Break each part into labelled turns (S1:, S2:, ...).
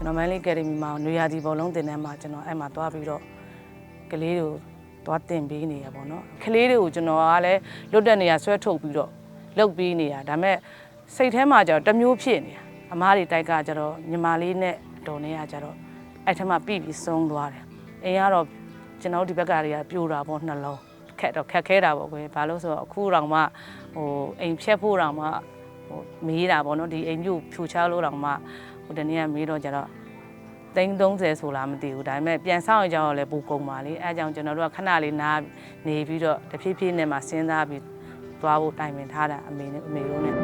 S1: ကျွန်တော်မန်လေးအကယ်ဒမီမှာနွေရာသီဘောလုံးတင်တန်းမှာကျွန်တော်အဲ့မှာသွားပြီးတော့ကလေးတွေကိုသွားတင်ပေးနေရပါတော့ကလေးတွေကိုကျွန်တော်ကလည်းလွတ်တဲ့နေရာဆွဲထုတ်ပြီးတော့လုတ်ပေးနေရဒါပေမဲ့စိတ်ထဲမှာကျတော့တစ်မျိုးဖြစ်နေတာအမားတွေတိုက်ကကျတော့ညီမလေးနဲ့အတော်နဲ့ကကျတော့အဲ့ထက်မှပြပြီးဆုံးသွားတယ်အိမ်ကတော့ကျွန်တော်တို့ဒီဘက်ကတွေကပြိုတာပေါ့နှလုံးခက်တော့ခက်ခဲတာပေါ့ကွယ်ဘာလို့ဆိုတော့အခုတောင်မှဟိုအိမ်ဖြတ်ဖို့တောင်မှဟိုမေးတာပေါ့နော်ဒီအိမ်မျိုးဖြူချလို့တောင်မှဟို တနေ့ကမေးတော့ကျတော့သိန်း30ဆိုလားမသိဘူးဒါပေမဲ့ပြန်ဆောင်ရကြတော့လည်းပူကုန်ပါလေအဲအကြောင့်ကျွန်တော်တို့ကခဏလေးနားနေပြီးတော့တဖြည်းဖြည်းနဲ့မှစဉ်းစားပြီးသွားဖို့တိုင်ပင်ထားတာအမေနဲ့အမေတို့နဲ့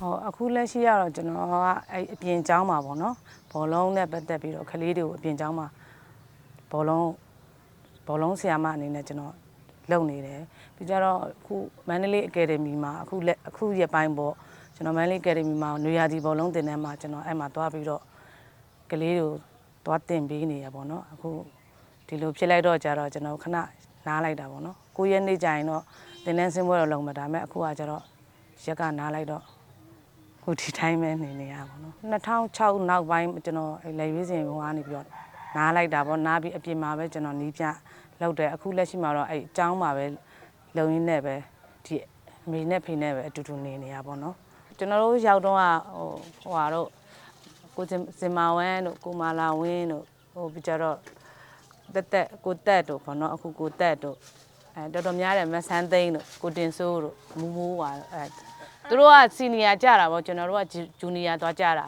S1: ဟောအခုလက်ရှိကတော့ကျွန်တော်ကအဲ့အပြင်ကျောင်းမှာပေါ့နော်ဘောလုံးနဲ့ပတ်သက်ပြီးတော့ကလေးတွေကိုအပြင်ကျောင်းမှာဘောလုံးဘောလုံးဆရာမအနေနဲ့ကျွန်တော်လုပ်နေတယ်ပြီးကြတော့အခုမန္တလေးအကယ်ဒမီမှာအခုလက်အခုရပိုင်းပေါ့ ကျွန်တော်မန်လေးအကယ်ဒမီမှာနွေရာသီဘောလုံးသင်တန်းမှာကျွန်တော်အဲ့မှာသွားပြီးတော့ကလေးတို့သွားသင်ပေးနေရပါတော့အခုဒီလိုဖြစ်လိုက်တော့ကြတော့ကျွန်တော်ခဏနားလိုက်တာပေါ့နော်ကိုရဲ့နေကြရင်တော့သင်တန်းဆင်းပွဲတော့လုံးမဒါပေမဲ့အခုကကျတော့ရက်ကနားလိုက်တော့ခုဒီတိုင်းပဲနေနေရပါတော့2006နောက်ပိုင်းကျွန်တော်လေရွေးစင်ဘုံကနေပြီးတော့နားလိုက်တာပေါ့နားပြီးအပြင်မှာပဲကျွန်တော်နီးပြလောက်တယ်အခုလက်ရှိမှာတော့အဲ့အကြောင်းမှာပဲလုံရင်းနဲ့ပဲဒီအမေနဲ့ဖေနဲ့ပဲအတူတူနေနေရပါတော့ ကျွန်တော်တို့ရောက်တော့ကဟိုဟိုဟာတော့ကိုစင်စင်မာဝမ်းတို့ကိုမာလာဝင်းတို့ဟိုပြီးကြတော့တက်တက်ကိုတက်တို့ပေါ့နော်အခုကိုတက်တို့အဲတော်တော်များတယ်မဆန်းသိန်းတို့ကိုတင်စိုးတို့မူမူပါအဲသူတို့ကစီနီယာကြတာပေါ့ကျွန်တော်တို့ကဂျူနီယာသွားကြတာ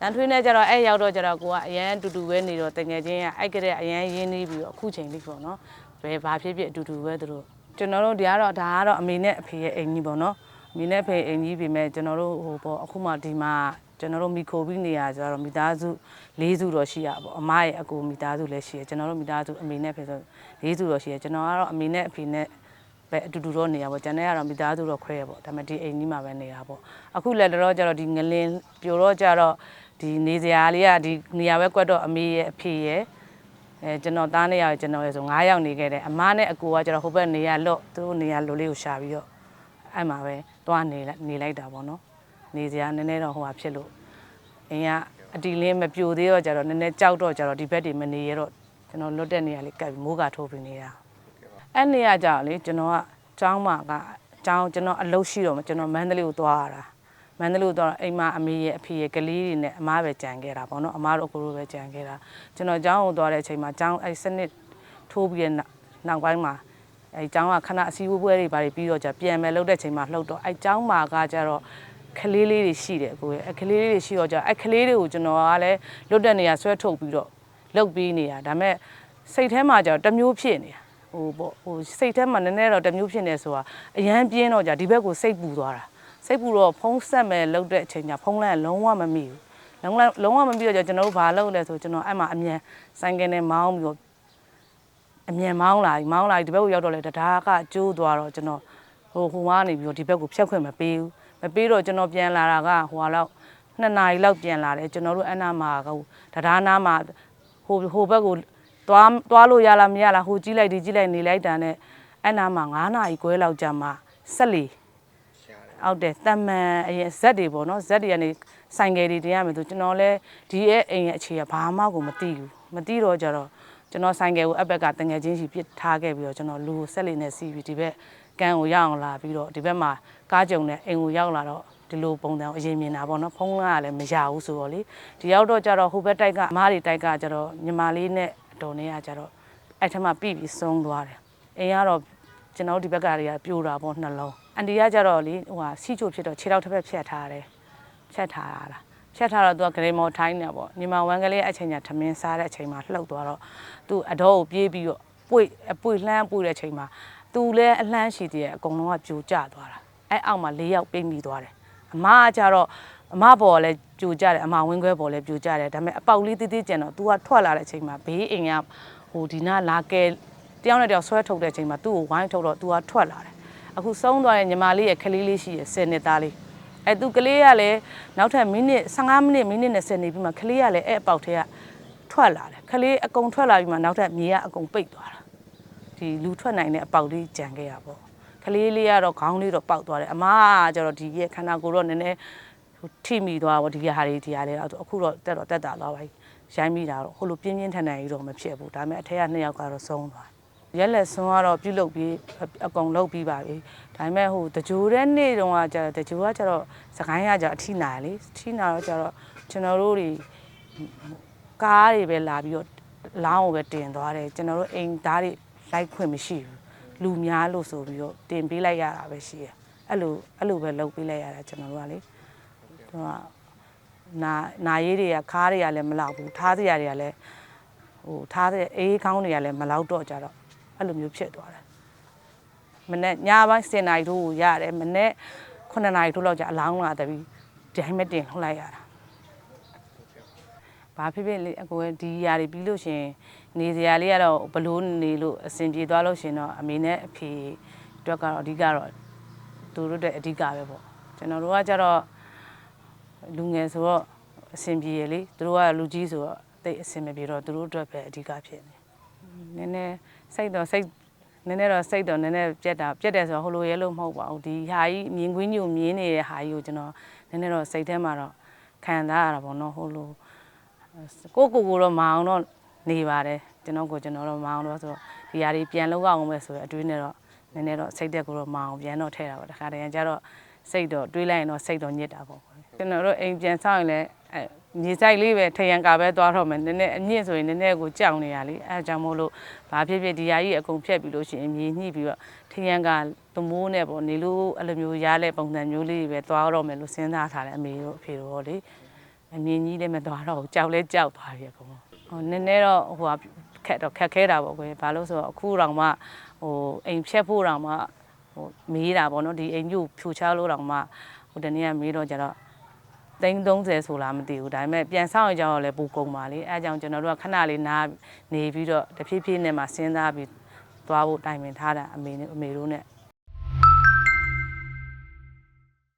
S1: တန်ထွေးနဲ့ကြတော့အဲ့ရောက်တော့ကြတော့ကိုကအရန်တူတူပဲနေတော့တငယ်ချင်းကအဲ့ကလေးကအရန်ရင်းနှီးပြီးတော့အခုချိန်လေးပေါ့နော်ဘယ်ဘာဖြစ်ဖြစ်အတူတူပဲသူတို့ကျွန်တော်တို့ဒီကတော့ဒါကတော့အမေနဲ့အဖေရဲ့အိမ်ကြီးပေါ့နော်အ မေနဲ့အဖေအိမ်ကြီးပြင်မဲ့ကျွန်တော်တို့ဟိုပေါ့အခုမှဒီမှာကျွန်တော်တို့မိခိုပြီးနေရဆိုတော့မိသားစု၄စုတော့ရှိရပေါ့အမရဲ့အကိုမိသားစုလည်းရှိရကျွန်တော်တို့မိသားစုအမေနဲ့အဖေဆို၄စုတော့ရှိရကျွန်တော်ကတော့အမေနဲ့အဖေနဲ့ပဲအတူတူတော့နေရပါကျန်တဲ့ကတော့မိသားစုတော့ခွဲရပေါ့ဒါပေမဲ့ဒီအိမ်ကြီးမှာပဲနေတာပေါ့အခုလက်တော့ကျတော့ဒီငလင်ပြိုတော့ကျတော့ဒီနေစရာလေးကဒီနေရာပဲကွက်တော့အမေရဲ့အဖေရဲ့အဲကျွန်တော်သားနဲ့ရကျွန်တော်ရဲ့ဆို9ယောက်နေခဲ့တယ်အမနဲ့အကိုကကျတော့ဟိုဘက်နေရလော့သူတို့နေရလိုလေးကိုရှာပြီးတော့အဲ့မှာပဲ တွားနေလိုက်နေလိုက်တာပေါ့နော်နေစရာနည်းနည်းတော့ဟိုဟာဖြစ်လို့အင်းကအတီလင်းမပြိုသေးတော့ကျတော့နည်းနည်းကြောက်တော့ကျတော့ဒီဘက်တွေမနေရတော့ကျွန်တော်လွတ်တဲ့နေရာလေးကပ်ပြီးမိုးကထိုးပြီးနေတာအဲ့နေရကြတော့လေကျွန်တော်ကကျောင်းမှာကကျောင်းကျွန်တော်အလုပ်ရှိတော့မှကျွန်တော်မန္တလေးကိုသွားရတာမန္တလေးကိုသွားတော့အိမ်မှာအမေရဲ့အဖေရဲ့ကလေးတွေနဲ့အမားပဲကြံခဲ့တာပေါ့နော်အမားတို့အကိုတို့ပဲကြံခဲ့တာကျွန်တော်ကျောင်းကိုသွားတဲ့အချိန်မှာကျောင်းအဲ့စနစ်ထိုးပြီးတဲ့နောက်နောက်ပိုင်းမှာ အဲအကြောင်းကခဏအစည်းအဝေးပွဲတွေဘာတွေပြီးတော့ကြပြန်မယ်လှုပ်တဲ့ချိန်မှာလှုပ်တော့အဲအကြောင်းမှာကကြတော့ကလေးလေးတွေရှိတယ်ကိုယ်အဲကလေးလေးတွေရှိတော့ကြအဲကလေးတွေကိုကျွန်တော်ကလည်းလွတ်တဲ့နေရာဆွဲထုတ်ပြီးတော့လှုပ်ပြီးနေတာဒါပေမဲ့စိတ်ထဲမှာကြတော့တမျိုးဖြစ်နေတာဟိုပေါ့ဟိုစိတ်ထဲမှာနည်းနည်းတော့တမျိုးဖြစ်နေဆိုတာအရန်ပြင်းတော့ကြဒီဘက်ကိုစိတ်ပူသွားတာစိတ်ပူတော့ဖုံးဆက်မဲ့လှုပ်တဲ့အချိန်ကျဖုံးလန့်လုံးဝမမိဘူးလုံးဝလုံးဝမပြီးတော့ကျွန်တော်တို့ဘာလုပ်လဲဆိုကျွန်တော်အဲ့မှာအမြန်ဆိုင်ကယ်နဲ့မောင်းပြီးတော့ အမြန်မောင်းလာပြီမောင်းလာပြီဒီဘက်ကိုရောက်တော့လေတရားကကျိုးသွားတော့ကျွန်တော်ဟိုဟိုကနေပြီးတော့ဒီဘက်ကိုဖြတ်ခွင့်မပေးဘူးမပေးတော့ကျွန်တော်ပြန်လာတာကဟိုဟာလောက်နှစ်နာရီလောက်ပြန်လာတယ်ကျွန်တော်တို့အနာမှာကတရားနာမှာဟိုဟိုဘက်ကိုသွားသွားလို့ရလားမရလားဟိုကြီးလိုက်ဒီကြီးလိုက်နေလိုက်တာနဲ့အဲ့နာမှာ9နာရီခွဲလောက်ကြာမှဆက်လီအောက်တယ်တမန်အရင်ဇက်တွေပေါ့နော်ဇက်တွေကနေဆိုင်ကယ်တွေတင်ရမယ်ဆိုကျွန်တော်လဲဒီရဲ့အိမ်ရဲ့အခြေကဘာမှကိုမသိဘူး မသိတော့ကြတော့ကျွန်တော်ဆိုင်ကယ်ကိုအဘက်ကတငယ်ချင်းစီပြစ်ထားခဲ့ပြီးတော့ကျွန်တော်လူကိုဆက်လီနဲ့စီးပြီးဒီဘက်ကန်းကိုရောက်အောင်လာပြီးတော့ဒီဘက်မှာကားကြုံနဲ့အိမ်ကိုရောက်လာတော့ဒီလိုပုံစံအရင်မြင်တာပေါ့နော်ဖုန်းကလည်းမရဘူးဆိုတော့လေဒီရောက်တော့ကြတော့ဟိုဘက်တိုက်ကမားတွေတိုက်ကကြတော့ညီမလေးနဲ့အတော်နဲ့ကကြတော့အဲ့ထက်မှပြပြီးဆုံးသွားတယ်အိမ်ကတော့ကျွန်တော်ဒီဘက်ကတွေကပြိုတာပေါ့နှလုံးအန်တီကကြတော့လေဟိုဟာစီချိုဖြစ်တော့ခြေထောက်တစ်ဖက်ဖြတ်ထားတယ်ဖြတ်ထားတာ ဖြတ်ထားတော့သူကဂရေမော်ထိုင်းနေပေါ့ညီမဝမ်းကလေးအချိန်ညာထမင်းစားတဲ့အချိန်မှာလှုပ်သွားတော့သူအတော်ကိုပြေးပြီးတော့ပွေအပွေလှမ်းပွေတဲ့အချိန်မှာသူလည်းအလှမ်းရှိသေးတယ်အကုန်လုံးကပြိုကျသွားတာအဲ့အောက်မှာ၄ယောက်ပိတ်မိသွားတယ်အမကကြတော့အမပေါ်ကလည်းပြူကြတယ်အမဝင်းခွဲပေါ်လည်းပြူကြတယ်ဒါပေမဲ့အပေါက်လေးသေးသေးကျန်တော့ तू ကထွက်လာတဲ့အချိန်မှာဘေးအိမ်ကဟိုဒီနာလာကဲတယောက်နဲ့တယောက်ဆွဲထုတ်တဲ့အချိန်မှာသူ့ကိုဝိုင်းထုတ်တော့ तू ကထွက်လာတယ်အခုဆုံးသွားတဲ့ညီမလေးရဲ့ကလေးလေးရှိရယ်10နှစ်သားလေး အဲသူကလေးကလည်းနောက်ထပ်မိနစ်15မိနစ်မိနစ်20နေပြီးမှကလေးကလည်းအဲ့အပေါက်ထဲကထွက်လာတယ်ကလေးအကုန်ထွက်လာပြီးမှနောက်ထပ်မြေကအကုန်ပိတ်သွားတာဒီလူထွက်နိုင်တဲ့အပေါက်လေးကြံခဲ့ရပေါ့ကလေးလေးကတော့ခေါင်းလေးတော့ပေါက်သွားတယ်အမကကျတော့ဒီရဲ့ခန္ဓာကိုယ်တော့နည်းနည်းဟိုထိမိသွားပေါ့ဒီဟာတွေဒီဟာတွေတော့အခုတော့တက်တော့တက်တာသွားပါပြီရိုင်းမိတာတော့ဟိုလိုပြင်းပြင်းထန်ထန်ကြီးတော့မဖြစ်ဘူးဒါပေမဲ့အထက်ကနှစ်ယောက်ကတော့ဆုံးသွားရက်လက်ဆွန်းကတော့ပြုတ်လုပြီးအကုန်လုပြီးပါပြီ ဒါပေမဲ့ဟိုတကြိုတဲ့နေ့တုန်းကကျတော့တကြိုကကျတော့စကိုင်းကကျတော့အထိနာလေအထိနာတော့ကျတော့ကျွန်တော်တို့တွေကားတွေပဲလာပြီးတော့လောင်းကိုပဲတင်သွားတယ်ကျွန်တော်တို့အိမ်သားတွေလိုက်ခွင့်မရှိဘူးလူများလို့ဆိုပြီးတော့တင်ပေးလိုက်ရတာပဲရှိတယ်အဲ့လိုအဲ့လိုပဲလုပ်ပေးလိုက်ရတာကျွန်တော်တို့ကလေသူကနာနာရေးတွေကခါးတွေကလည်းမလောက်ဘူးထားစရာတွေကလည်းဟိုထားတဲ့အေးခေါင်းတွေကလည်းမလောက်တော့ကြတော့အဲ့လိုမျိုးဖြစ်သွားတယ် မနေ့ညပိုင်း7နာရီထိုးကိုရတယ်မနေ့9နာရီထိုးလောက်ကျအလောင်းလာတပြီးဒီတိုင်းမတင်ထုတ်လိုက်ရတာဘာဖြစ်ဖြစ်လေအကိုယ်ဒီຢာတွေပြီးလို့ရှရင်နေစရာလေးကတော့ဘလို့နေလို့အဆင်ပြေသွားလို့ရှရင်တော့အမေနဲ့အဖေအတွက်ကတော့အဓိကတော့သူတို့တဲ့အဓိကပဲပေါ့ကျွန်တော်တို့ကကြတော့လူငယ်ဆိုတော့အဆင်ပြေရလေသူတို့ကလူကြီးဆိုတော့တိတ်အဆင်မပြေတော့သူတို့အတွက်ပဲအဓိကဖြစ်နေနည်းနည်းစိတ်တော့စိတ် နည်းနည်းတော့စိတ်တော့နည်းနည်းပြက်တာပြက်တယ်ဆိုတော့ဟိုလိုရဲလို့မဟုတ်ပါဘူးဒီဟာကြီးမြင်ကွင်းကြီးကိုမြင်နေတဲ့ဟာကြီးကိုကျွန်တော်နည်းနည်းတော့စိတ်ထဲမှာတော့ခံစားရတာပေါ့နော်ဟိုလိုကိုကိုကိုတော့မအောင်တော့နေပါတယ်ကျွန်တော်ကိုကျွန်တော်တော့မအောင်တော့ဆိုတော့ဒီဟာတွေပြန်လောက်အောင်ပဲဆိုတော့အတွေးနဲ့တော့နည်းနည်းတော့စိတ်သက်ကိုတော့မအောင်ပြန်တော့ထဲတာပါတခါတည်းကျတော့စိတ်တော့တွေးလိုက်ရင်တော့စိတ်တော့ညစ်တာပေါ့ကျွန်တော်တို့အိမ်ပြန်ဆောင်ရင်လည်းအဲ မြေဆိုင်လေးပဲထရန်ကာပဲသွားတော့မယ်နည်းနည်းအညစ်ဆိုရင်နည်းနည်းကိုကြောက်နေရလေအဲဒါကြောင့်မို့လို့ဘာဖြစ်ဖြစ်ဒီဟာကြီးအကုန်ဖြတ်ပြီးလို့ရှိရင်မြေညှိပြီးတော့ထရန်ကာသမိုးနဲ့ပေါ့နေလို့အဲ့လိုမျိုးရားတဲ့ပုံစံမျိုးလေးပဲသွားတော့မယ်လို့စဉ်းစားထားတယ်အမေတို့အဖေတို့ရောလေအမြင်ကြီးလည်းမသွားတော့ဘူးကြောက်လဲကြောက်သွားပြီအကုန်လုံးဟိုနည်းနည်းတော့ဟိုဟာခက်တော့ခက်ခဲတာပေါ့ကွယ်ဘာလို့ဆိုတော့အခုတောင်မှဟိုအိမ်ဖြတ်ဖို့တောင်မှဟိုမေးတာပေါ့နော်ဒီအိမ်ညို့ဖြူချလို့တောင်မှဟိုတနေ့ကမေးတော့ကြတော့ သိန်း30ဆိုလားမသိဘူးဒါပေမဲ့ပြန်ဆောင်ရကြတော့လည်းပူကုန်ပါလေအဲအကြောင့်ကျွန်တော်တို့ကခဏလေးနားနေပြီးတော့တဖြည်းဖြည်းနဲ့မှစဉ်းစားပြီးသွားဖို့တိုင်ပင်ထားတာအမေနဲ့အမေတို့နဲ့